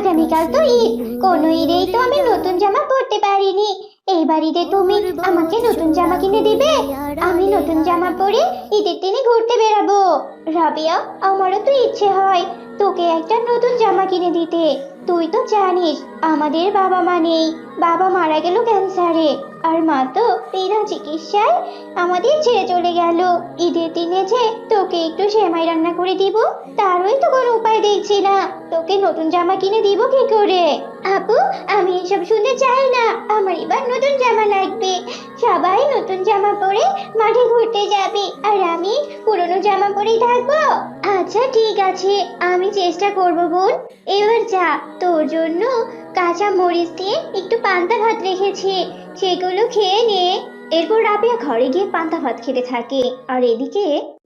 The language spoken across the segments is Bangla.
আগামীকাল তো ঈদ। কোনো ঈদেই তো আমি নতুন জামা পরতে পারিনি। এই বাড়িতে তুমি আমাকে নতুন জামা কিনে দিবে? আমি নতুন জামা পরে ঈদের দিনে ঘুরতে বেরাবো। রাবিয়া, আমারও তো ইচ্ছে হয় তোকে একটা নতুন জামা কিনে দিতে। তুই তো জানিস আমাদের বাবা মা নেই। বাবা মারা গেল ক্যান্সারে। আর মা তো বিনা চিকিৎসায় আমাদের ছেড়ে চলে গেল। ঈদের দিনে যে তোকে একটু সেমাই রান্না করে দিব, তারই তো কোনো উপায় দেখছি না। তোকে নতুন জামা কিনে দিব কি করে? আপু, আমি এসব শুনতে চাই না। আমার এবার নতুন জামা লাগবে। সবাই নতুন জামা পরে মাঠে ঘুরতে যাবে। আর আমি পুরনো জামা পরেই থাকব। আচ্ছা ঠিক আছে। আমি চেষ্টা করব বোন। এবার যা, তোর জন্য কাঁচা মরিচ দিয়ে একটু পান্তা ভাত রেখেছি, সেগুলো খেয়ে নিয়ে এরপর রাবিয়া ঘরে গিয়ে পান্তা ভাত খেতে থাকে। আর এদিকে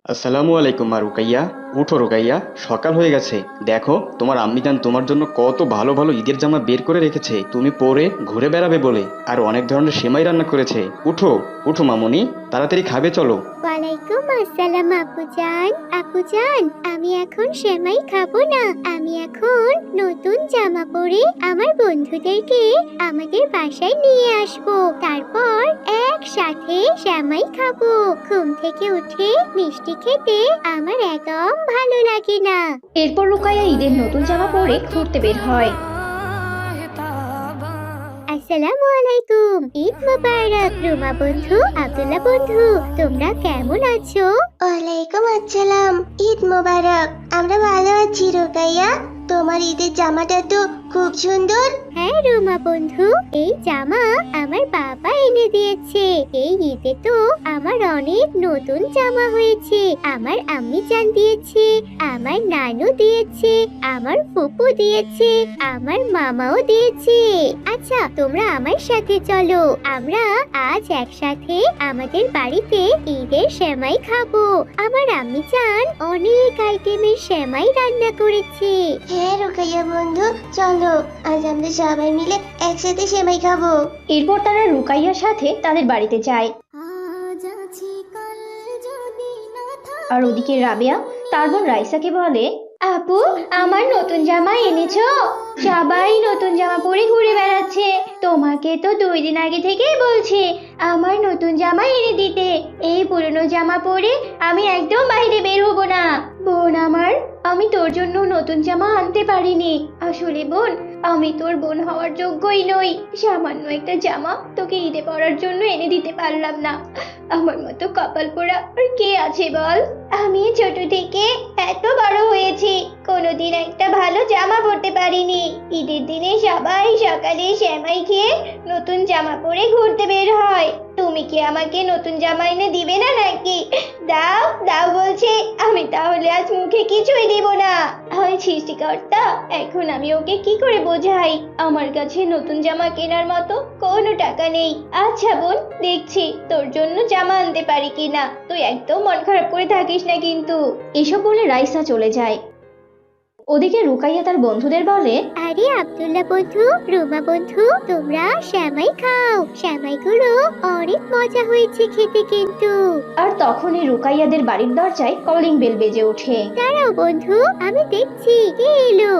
আসসালামু আলাইকুম মা রুকাইয়া উঠো রুকাইয়া সকাল হয়ে গেছে। দেখো, তোমার আম্মিজান তোমার জন্য কত ভালো ভালো ঈদের জামা বের করে রেখেছে। তুমি পরে ঘুরে বেড়াবে বলে। আর অনেক ধরনের সেমাই রান্না করেছে। উঠো উঠো মামনি, তাড়াতাড়ি খাবে চলো। ওয়ালাইকুম আসসালাম, আপুজান। আপুজান, আমি এখন সেমাই খাব না। আমি এখন নতুন জামা পরে আমার বন্ধুদেরকে আমাদের বাসায় নিয়ে আসব। তারপর একসাথে সেমাই খাব। ঘুম থেকে উঠে মিষ্টি খেতে আমার একদম ভালো লাগে না। এরপর রুকাইয়া ঈদের নতুন জামা পরে ঘুরতে বের হয়। আসসালামু আলাইকুম ঈদ মোবারক। রুমা বন্ধু আব্দুল্লাহ বন্ধু তোমরা কেমন আছো? ওয়ালাইকুম আসসালাম ঈদ মোবারক। আমরা ভালো আছি রোকাইয়া। তোমার ঈদের জামাটা তো খুব সুন্দর। হ্যাঁ রুমা বন্ধু এই জামা আমার বাবা এনে দিয়েছে। এই ঈদে তো আমার অনেক নতুন জামা হয়েছে। আমার আম্মি জান দিয়েছে আমার নানু দিয়েছে আমার ফুপু দিয়েছে আমার মামাও দিয়েছে। আচ্ছা তোমরা আমার সাথে চলো। আমরা আজ একসাথে আমাদের বাড়িতে ঈদের সেমাই খাব। আমার আম্মি চান অনেক আইটেমের সেমাই রান্না করেছে। হ্যাঁ রোকাইয়া বন্ধু চলো আজ আমরা সবাই মিলে একসাথে সেমাই খাব। এরপর তারা রুকাইয়ার সাথে তাদের বাড়িতে যায়। আর ওদিকে রাবিয়া তার বোন রাইসাকে বলে আপু আমার নতুন জামা এনেছো? সবাই নতুন জামা পরে ঘুরে বেড়াচ্ছে। তোমাকে তো দুই দিন আগে থেকেই বলছি আমার নতুন জামা এনে দিতে। এই পুরনো জামা পরে আমি একদম বাইরে বের হব না। বোন আমার আমি তোর জন্য নতুন জামা আনতে পারিনি। আসলে বোন, আমি তোর বোন হওয়ার যোগ্যই নই। সামান্য একটা জামা তোকে ঈদে পরার জন্য এনে দিতে পারলাম না। আমার মতো কপাল পোড়া আর কে আছে বল? আমি ছোট থেকে এত বড় হয়েছি, কোনোদিন একটা ভালো জামা পরতে পারিনি। ঈদের দিনে সবাই সকালে শ্যামাই খেয়ে নতুন জামা পরে ঘুরতে বের হয়। তুমি কি আমাকে নতুন জামা এনে দিবে না নাকি? দাও দাও বলছে, আমি তাহলে আজ মুখে কিছুই দিব না। হয় সৃষ্টিকর্তা, এখন আমি ওকে কি করে বোঝাই? আমার কাছে নতুন জামা কেনার মতো কোনো টাকা নেই। আচ্ছা বোন, দেখছি তোর জন্য জামা আনতে পারি কিনা। তুই একদম মন খারাপ করে থাকিস না কিন্তু। এসব বলে রাইসা চলে যায়। ওদিকে রুকাইয়া তার বন্ধুদের বলে আরে আব্দুল্লাহ বন্ধু রুমা বন্ধু তোমরা শ্যামাই খাও। শ্যামাইগুলো অনেক মজা হয়েছে খেতে কিন্তু। আর তখনই রুকাইয়াদের বাড়ির দরজায় কলিং বেল বেজে ওঠে। দাঁড়াও বন্ধু আমি দেখছি কে এলো?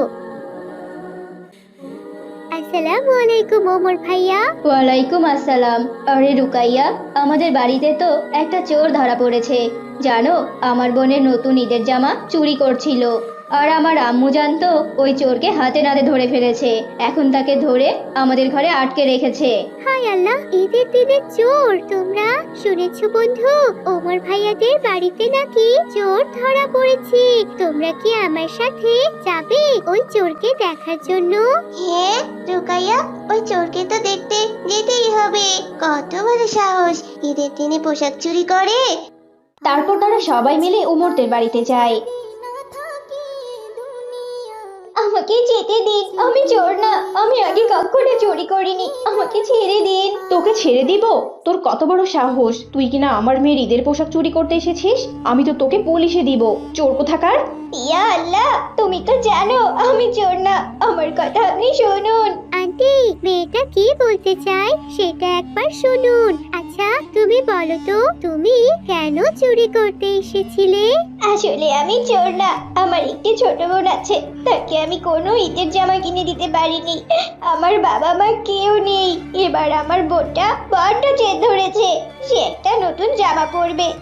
আসসালামু আলাইকুম ওমর ভাইয়া। ওয়ালাইকুম আসসালাম। আরে রুকাইয়া আমাদের বাড়িতে তো একটা চোর ধরা পড়েছে। জানো আমার বোনের নতুন ঈদের জামা চুরি করছিল। আর আমার আম্মু জানতো ওই চোরকে হাতে নাতে ধরে ফেলেছে। এখন তাকে ধরে আমাদের ঘরে আটকে রেখেছে। হায় আল্লাহ ঈদের দিনে চোর তোমরা? শুনেছো বন্ধু ওমর ভাইয়াদের বাড়িতে নাকি চোর ধরা পড়েছে। তোমরা কি আমার সাথে যাবে ওই চোরকে দেখার জন্য? হ্যাঁ রোকাইয়া ওই চোরকে তো দেখতে যেতেই হবে। কত বড় সাহস ঈদের দিনে পোশাক চুরি করে। তারপর তারা সবাই মিলে উমরদের বাড়িতে যায়। আমাকে যেতে দিন। আমি চোর না আমি আগে কখনো চুরি করিনি। আমাকে ছেড়ে দিন। তোকে ছেড়ে দিব? তোর কত বড় সাহস? তুই কিনা আমার মেয়ের ঈদের পোশাক চুরি করতে এসেছিস? আমি তো তোকে পুলিশে দিব। চোর কোথাকার? ইয়া আল্লাহ তুমি তো জানো আমি চোর না। আমার কথা আপনি শুনুন। আন্টি মেয়েটা কি বলতে চায় সেটা একবার শুনুন। আচ্ছা তুমি বলো বলো তো তুমি কেন চুরি করতে এসেছিলে? আসলে আমি চোর না আমার একটি ছোট বোন আছে তাকে আমি কোনো ঈদের জামা কিনে দিতে পারিনি। আমার বাবা মা কেউ নেই। এবার আমার বোনটা বড্ড জেদ ধরেছে। সে একটা নতুন জামা পরবে।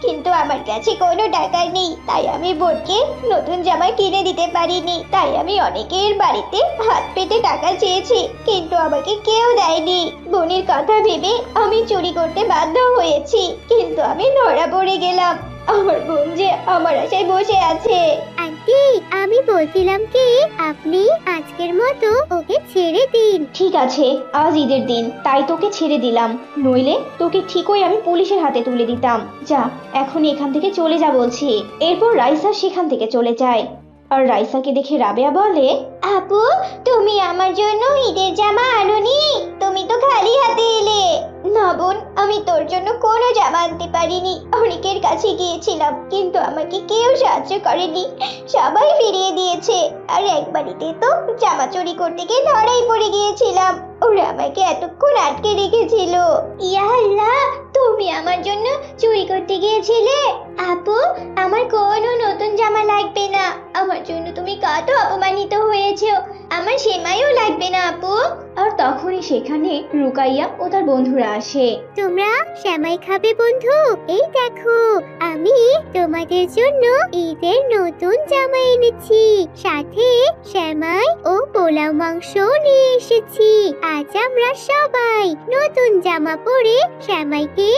কিন্তু আমার কাছে কোনো টাকা নেই। তাই আমি বোনকে নতুন জামা কিনে দিতে পারিনি। তাই আমি অনেকের বাড়িতে হাত পেতে টাকা চেয়েছি। কিন্তু আমাকে কেউ দেয়নি। বোনের কথা ভেবে আমি চুরি করতে বাধ্য হয়েছি। কিন্তু আমি ধরা পড়ে গেলাম। আমার বোন যে আমার আশায় বসে আছে। আন্টি আমি বলছিলাম কি আপনি আজকের মতো ওকে ছেড়ে দিন। ঠিক আছে আজ ঈদের দিন তাই তোকে ছেড়ে দিলাম। নইলে তোকে ঠিকই আমি পুলিশের হাতে তুলে দিতাম। যা এখন এখান থেকে চলে যা বলছি। এরপর রাইসা সেখান থেকে চলে যায়। আর রাইসাকে দেখে রাবেয়া বলে, আপু, তুমি আমার জন্য ঈদের জামা আনোনি। তুমি তো খালি হাতে এলে। না বোন, আমি তোর জন্য কোনো জামা আনতে পারিনি। অনেকের কাছে গিয়েছিলাম, কিন্তু আমাকে কেউ সাহায্য করেনি। সবাই ফিরিয়ে দিয়েছে। আর এক বাড়িতে তো জামা চুরি করতে গিয়ে ধরাই পড়ে গিয়েছিলাম। ওরা আমাকে এতক্ষণ আটকে রেখেছিল। ইয়া আল্লাহ তুমি আমার জন্য চুরি করতে গিয়েছিলে? আপু আমার কোনো নতুন জামা লাগবে না। আমার জন্য তুমি কত অপমানিত হয়েছো। আমার সেমাইও লাগবে না আপু। আর তখনই সেখানে রুকাইয়া ও তার বন্ধুরা আসে। তোমরা শ্যামাই খাবে বন্ধু? এই দেখো আমি তোমাদের জন্য ঈদের নতুন জামা এনেছি। সাথে শ্যামাই ও পোলাও মাংস নিয়ে এসেছি। আজ আমরা সবাই নতুন জামা পরে শ্যামাইকে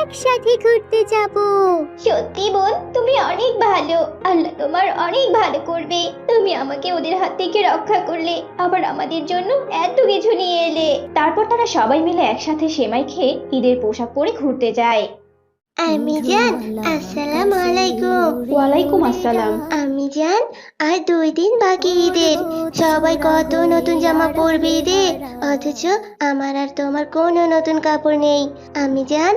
একসাথে ঘুরতে যাব। সত্যি বোন, তুমি অনেক ভালো। আল্লাহ তোমার অনেক ভালো করবে। তুমি আমাকে ওদের হাত থেকে রক্ষা করলে, আবার আমাদের জন্য এত কিছু নিয়ে এলে। তারপর তারা সবাই মিলে একসাথে সেমাই খেয়ে ঈদের পোশাক পরে ঘুরতে যায়। আমি জান আসসালামু আলাইকুম। ওয়ালাইকুম আসসালাম। আমি জান আর দুই দিন বাকি ঈদের সবাই কত নতুন জামা পরবে ঈদে? অথচ আমার আর তোমার কোনো নতুন কাপড় নেই। আমি জান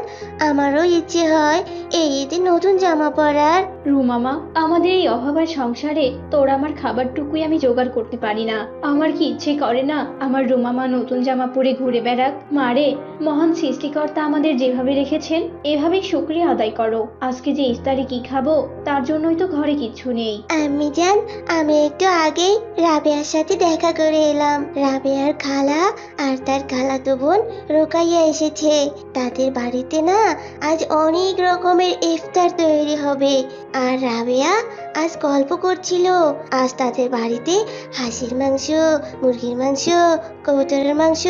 আমারও ইচ্ছে হয় এই ঈদে নতুন জামা পরার। রুমামা আমাদের এই অভাবের সংসারে তোর আমার খাবারটুকুই আমি জোগাড় করতে পারি না। আমার কি ইচ্ছে করে না আমার রুমামা নতুন জামা পরে ঘুরে বেড়াক? মারে মহান সৃষ্টিকর্তা আমাদের যেভাবে রেখেছেন এভাবেই শুক্রিয়া আদায় করো। আজকে যে ইফতারে কি খাব, তার জন্যই তো ঘরে কিচ্ছু নেই। আমি জান আমি একটু আগেই রাবেয়ার সাথে দেখা করে এলাম। রাবেয়ার খালা আর তার খালা তো বোন রোকাইয়া এসেছে। তাদের বাড়িতে না আজ অনেক রকমের ইফতার তৈরি হবে। আর রাবেয়া আজ গল্প করছিল। আজ তাদের বাড়িতে হাঁসের মাংস, মুরগির মাংস, কবুতরের মাংস,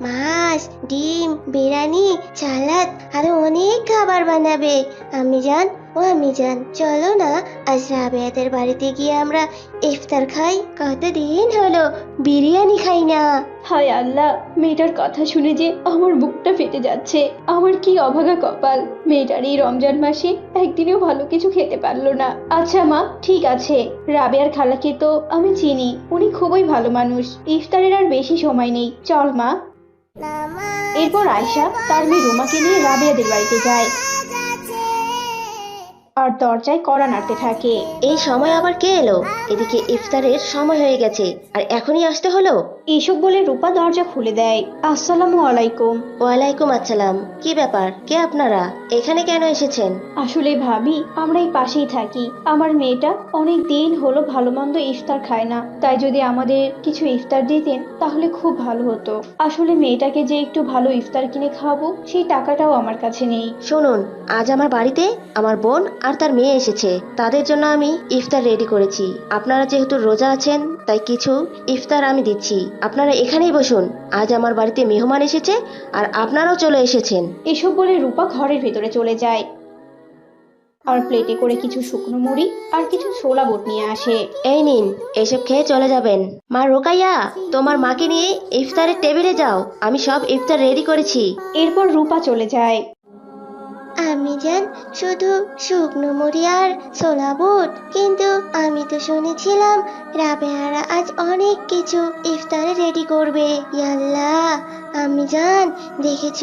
মাছ, ডিম, বিরিয়ানি, সালাদ আরও অনেক খাবার বানাবে। আমি জান ও আমি জান চলো না আজ রাবেয়াদের বাড়িতে গিয়ে আমরা ইফতার খাই। কতদিন হলো বিরিয়ানি খাই না। হায় আল্লাহ মেয়েটার কথা শুনে যে আমার বুকটা ফেটে যাচ্ছে। আমার কি অভাগা কপাল। মেয়েটার এই রমজান মাসে একদিনেও ভালো কিছু খেতে পারল না। আচ্ছা মা ঠিক আছে। রাবেয়ার খালাকে তো আমি চিনি উনি খুবই ভালো মানুষ। ইফতারের আর বেশি সময় নেই। চল মা। এরপর আয়শা তার মেয়ে রুমাকে নিয়ে রাবেয়াদের বাড়িতে যায়। আর দরজায় কড়া নাড়তে থাকে। এই সময় আবার কে এলো? এদিকে ইফতারের সময় হয়ে গেছে আর এখনই আসতে হলো? এসব বলে রূপা দরজা খুলে দেয়। আসসালামু আলাইকুম। ওয়ালাইকুম আসসালাম। কি ব্যাপার? কে আপনারা? এখানে কেন এসেছেন? আসলে ভাবি আমরা এই পাশেই থাকি। আমার মেয়েটা অনেক দিন হলো ভালো মন্দ ইফতার খায় না। তাই যদি আমাদের কিছু ইফতার দিতেন তাহলে খুব ভালো হতো। আসলে মেয়েটাকে যে একটু ভালো ইফতার কিনে খাওয়াবো সেই টাকাটাও আমার কাছে নেই। শুনুন আজ আমার বাড়িতে আমার বোন আর তার মেয়ে এসেছে। তাদের জন্য আমি ইফতার রেডি করেছি। আপনারা যেহেতু রোজা আছেন তাই কিছু ইফতার আমি দিচ্ছি। আপনারা এখানেই বসুন। আজ আমার বাড়িতে মেহমান এসেছে আর আপনারাও চলে এসেছেন। এসব বলে রূপা ঘরের ভেতরে চলে যায়। আর প্লেটে করে কিছু শুকনো মুড়ি আর কিছু ছোলা বুট নিয়ে আসে। এই নিন এসব খেয়ে চলে যাবেন। মা রোকাইয়া তোমার মাকে নিয়ে ইফতারের টেবিলে যাও। আমি সব ইফতার রেডি করেছি। এরপর রূপা চলে যায়। আমি জান শুধু শুকনো মুড়ি আর ছোলা বুট, কিন্তু আমি তো শুনেছিলাম রাবেয়ারা আজ অনেক কিছু ইফতারে রেডি করবে। ইয়াল্লাহ, আমি জান, দেখেছ?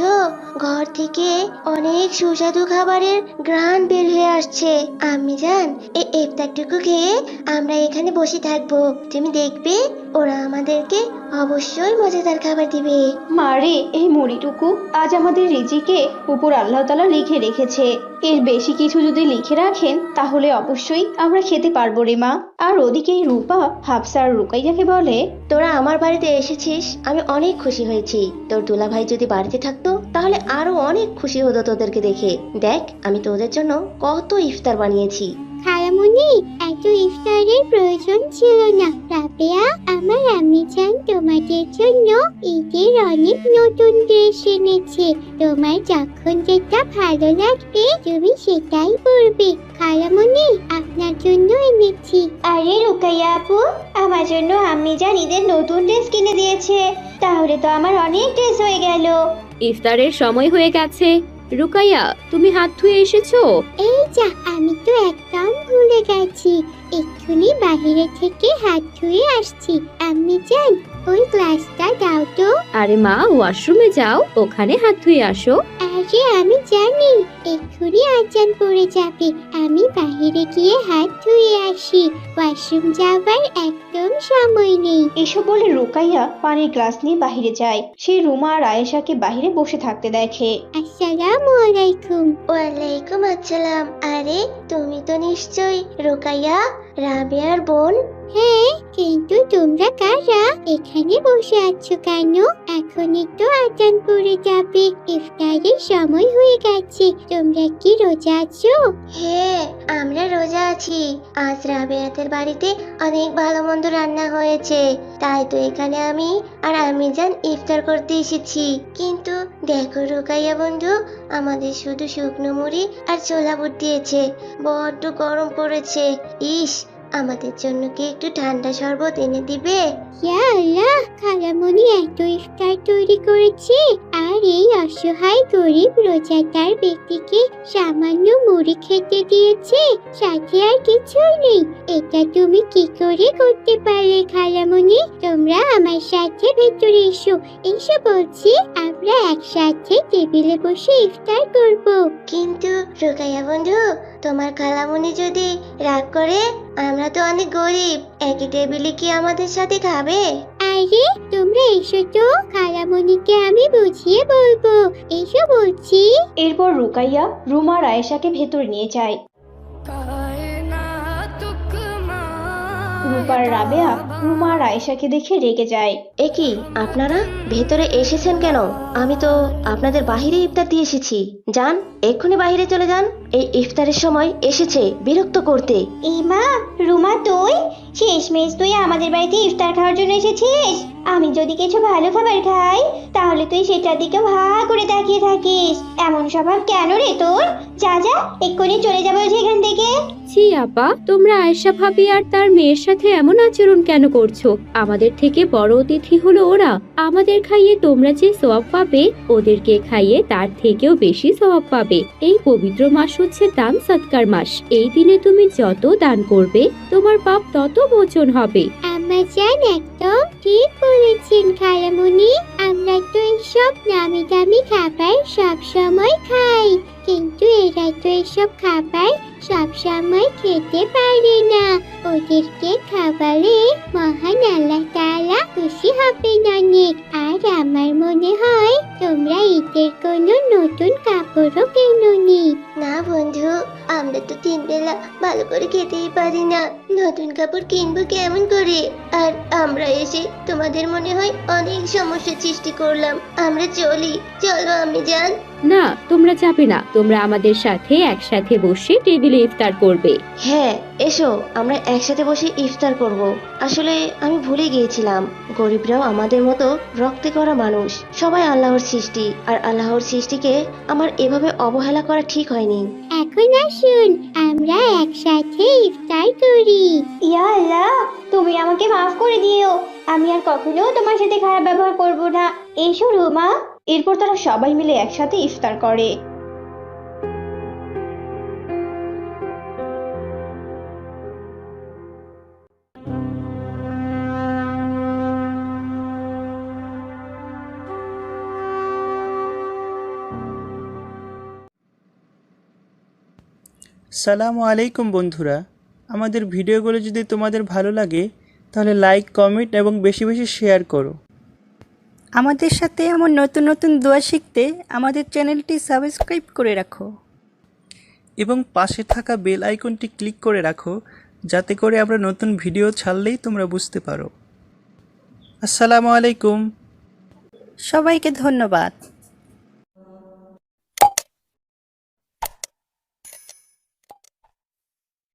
ঘর থেকে অনেক সুস্বাদু খাবারের গ্রান বের হয়ে আসছে। আমি জান, এই ইফতারটুকু খেয়ে আমরা এখানে বসে থাকব। তুমি দেখবে, ওরা আমাদেরকে অবশ্যই মজাদার খাবার দিবে। মারে এই মুড়িটুকু আজ আমাদের রিজিকে উপর আল্লাহ তালা লিখে রেখেছে। এর বেশি কিছু যদি লিখে রাখেন তাহলে অবশ্যই আমরা খেতে পারব রে মা। আর ওদিকে রূপা হাফসার রুকাইয়াকে বলে তোরা আমার বাড়িতে এসেছিস আমি অনেক খুশি হয়েছি। তোর দুলাভাই যদি বাড়িতে থাকতো তাহলে আরও অনেক খুশি হতো তোদেরকে দেখে। দেখ আমি তোদের জন্য কত ইফতার বানিয়েছি। খালামুনি এত ইফতারের প্রয়োজন ছিল না। রাবেয়া আমার আম্মি চান তোমাদের জন্য ঈদের অনেক নতুন ড্রেস এনেছে। তোমার যখন যেটা ভালো লাগবে তুমি সেটাই পরবে। খালামুনি আপনার জন্য এনেছি। আরে রুকাইয়া আপু আমার জন্য আম্মি জান ঈদের নতুন ড্রেস কিনে দিয়েছে। তাহলে তো আমার অনেক ড্রেস হয়ে গেল। ইফতারের সময় হয়ে গেছে। রুকাইয়া তুমি হাত ধুয়ে এসেছ? এই যা আমি তো একদম ভুলে গেছি। এক্ষুনি বাইরে থেকে হাত ধুয়ে আসছি। আম্মি যান ওই গ্লাসটা দাও তো। আরে মা ওয়াশরুমে যাও ওখানে হাত ধুয়ে আসো। আরে আমি জানি এক্ষুনি আজান পড়ে যাবে। আমি বাইরে গিয়ে হাত ধুয়ে আসি। ওয়াশরুম যাবার একদম সময় নেই। এসব বলে রুকাইয়া পানির গ্লাস নিয়ে বাহিরে যায়। সে রুমা আর আয়েশাকে বাহিরে বসে থাকতে দেখে। আসসালামু আলাইকুম। ওয়ালাইকুম আসসালাম। আরে তুমি তো নিশ্চয়ই রোকাইয়া রাবিয়ার বোন? হ্যাঁ কিন্তু তোমরা কারা? এখানে বসে আছো কেন? এখনই তো আজান পড়ে যাবে। ইফতারের সময় হয়ে গেছে। তোমরা কি রোজা আছো? হ্যাঁ আমরা রোজা আছি। আজ রাবেয়াতের বাড়িতে অনেক ভালো মন্দ রান্না হয়েছে। তাই তো এখানে আমি আর আমি যান ইফতার করতে এসেছি। কিন্তু দেখো রোকাইয়া বন্ধু, আমাদের শুধু শুকনো মুড়ি আর ছোলা বুট দিয়েছে। বড্ড গরম পড়েছে। ইস আমাদের জন্য কি একটু ঠান্ডা শরবত এনে দিবে? ইয়া আল্লাহ খালামণি এত ইফতার তৈরি করেছে আর এই অসহায় গরিব রোজাদার ব্যক্তিকে সামান্য মুড়ি খেতে দিয়েছে সাথে আর কিছুই নেই। এটা তুমি কি করে করতে পারলে খালামণি তোমরা আমার সাথে ভেতরে এসো এসো বলছি আমরা একসাথে টেবিলে বসে ইফতার করব। কিন্তু রোকাইয়া বন্ধু তোমার খালামুনি যদি রাগ করে আমরা তো অনেক গরিব। একই টেবিলে কি আমাদের সাথে খাবে? আরে তোমরা এসো তো খালামণিকে আমি বুঝিয়ে বলব। এসো বলছি। এরপর রুকাইয়া রুমার আর আয়েশাকে ভেতর নিয়ে যায়। রূপার রাবেয়া উমা আর আয়েশাকে দেখে রেগে যায়। এ কি, আপনারা ভেতরে এসেছেন কেন? আমি তো আপনাদের বাহিরে ইফতার দিয়ে এসেছি। যান, এক্ষুনি বাহিরে চলে যান। এই ইফতারের সময় এসেছে, বিরক্ত করতে। ইমা রুমা, তুই? শেষমেশ তুই আমাদের বাড়িতে ইফতার খাওয়ার জন্য এসেছিস? আমি যদি কিছু ভালো খাবার খাই, তাহলে তুই সেটার দিকে ভা করে তাকিয়ে থাকিস। এমন স্বভাব কেন রে তোর? যা যা, এক্ষুনি চলে যাব এখান থেকে। ছি আপা, তোমরা আয়েশা ভাবি আর তার মেয়ের সাথে এমন আচরণ কেন করছ? আমাদের থেকে বড় অতিথি হলো ওরা। আমাদের খাইয়ে তোমরা যে সওয়াব পাবে, ওদেরকে খাইয়ে তার থেকেও বেশি সওয়াব পাবে। এই পবিত্র মাস হচ্ছে দান সৎকার মাস। এই দিনে তুমি যত দান করবে, তোমার পাপ তত মোচন হবে। আমার জান একদম ঠিক বলেছেন আমরা এসে তোমাদের মনে হয় অনেক সমস্যা সৃষ্টি করলাম। আমরা চলি। চলো আমি যান না তোমরা যাবে না। তোমরা আমাদের সাথে একসাথে বসে টেবিলে ইফতার করবে। হ্যাঁ এসো। আমরা একসাথে বসে ইফতার করব। আসলে আমি ভুলে গিয়েছিলাম। গরিবরাও আমাদের মতো রক্তে করা মানুষ। সবাই আল্লাহর সৃষ্টি। আর আল্লাহর সৃষ্টিকে আমার এভাবে অবহেলা করা ঠিক হয়নি। এখন আসুন, আমরা একসাথে ইফতার করি। ইয়া আল্লাহ, তুমি আমাকে মাফ করে দিও। আমি আর কখনো তোমার সাথে খারাপ ব্যবহার করব না। এসো রুমা। এরপর তারা সবাই মিলে একসাথে ইফতার করে। সালামু আলাইকুম বন্ধুরা। আমাদের ভিডিওগুলো যদি তোমাদের ভালো লাগে তাহলে লাইক কমেন্ট এবং বেশি বেশি শেয়ার করো। আমাদের সাথে এমন নতুন নতুন দোয়া শিখতে আমাদের চ্যানেলটি সাবস্ক্রাইব করে রাখো। এবং পাশে থাকা বেল আইকনটি ক্লিক করে রাখো যাতে করে আমরা নতুন ভিডিও ছাড়লেই তোমরা বুঝতে পারো। আসসালামু আলাইকুম। সবাইকে ধন্যবাদ।